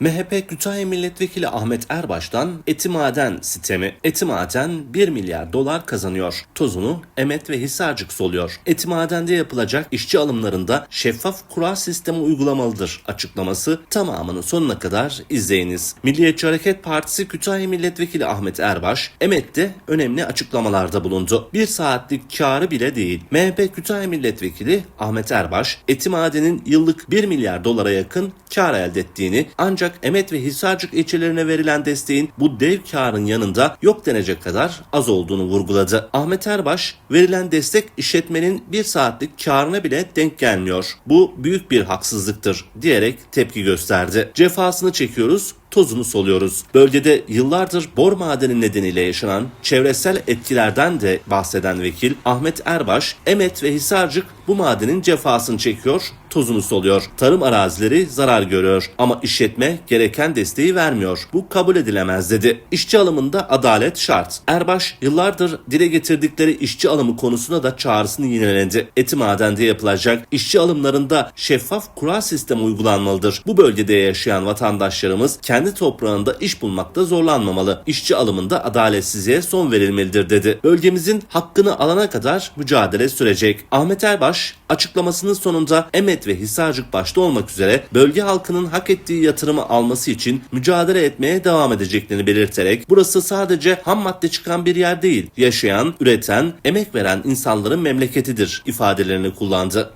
MHP Kütahya Milletvekili Ahmet Erbaş'tan Etimaden sitemi. Etimaden 1 milyar dolar kazanıyor. Tozunu Emet ve Hisarcık soluyor. Etimaden'de yapılacak işçi alımlarında şeffaf kura sistemi uygulamalıdır açıklaması tamamını sonuna kadar izleyiniz. Milliyetçi Hareket Partisi Kütahya Milletvekili Ahmet Erbaş, Emet'te önemli açıklamalarda bulundu. Bir saatlik karı bile değil. MHP Kütahya Milletvekili Ahmet Erbaş, Etimaden'in yıllık 1 milyar dolara yakın kar elde ettiğini ancak Emet ve Hisarcık ilçelerine verilen desteğin bu dev karın yanında yok denecek kadar az olduğunu vurguladı. Ahmet Erbaş, verilen destek işletmenin bir saatlik karına bile denk gelmiyor. Bu büyük bir haksızlıktır diyerek tepki gösterdi. Cefasını çekiyoruz, tozunu soluyoruz. Bölgede yıllardır bor madeni nedeniyle yaşanan çevresel etkilerden de bahseden vekil Ahmet Erbaş, Emet ve Hisarcık bu madenin cefasını çekiyor, tozunu soluyor. Tarım arazileri zarar görüyor ama işletme gereken desteği vermiyor. Bu kabul edilemez dedi. İşçi alımında adalet şart. Erbaş yıllardır dile getirdikleri işçi alımı konusunda da çağrısını yineledi. Eti madende yapılacak işçi alımlarında şeffaf kura sistemi uygulanmalıdır. Bu bölgede yaşayan vatandaşlarımız kendi toprağında iş bulmakta zorlanmamalı. İşçi alımında adaletsizliğe son verilmelidir dedi. Bölgemizin hakkını alana kadar mücadele sürecek. Ahmet Erbaş açıklamasının sonunda Emet ve Hisarcık başta olmak üzere bölge halkının hak ettiği yatırımı alması için mücadele etmeye devam edeceklerini belirterek burası sadece ham madde çıkan bir yer değil, yaşayan, üreten, emek veren insanların memleketidir ifadelerini kullandı.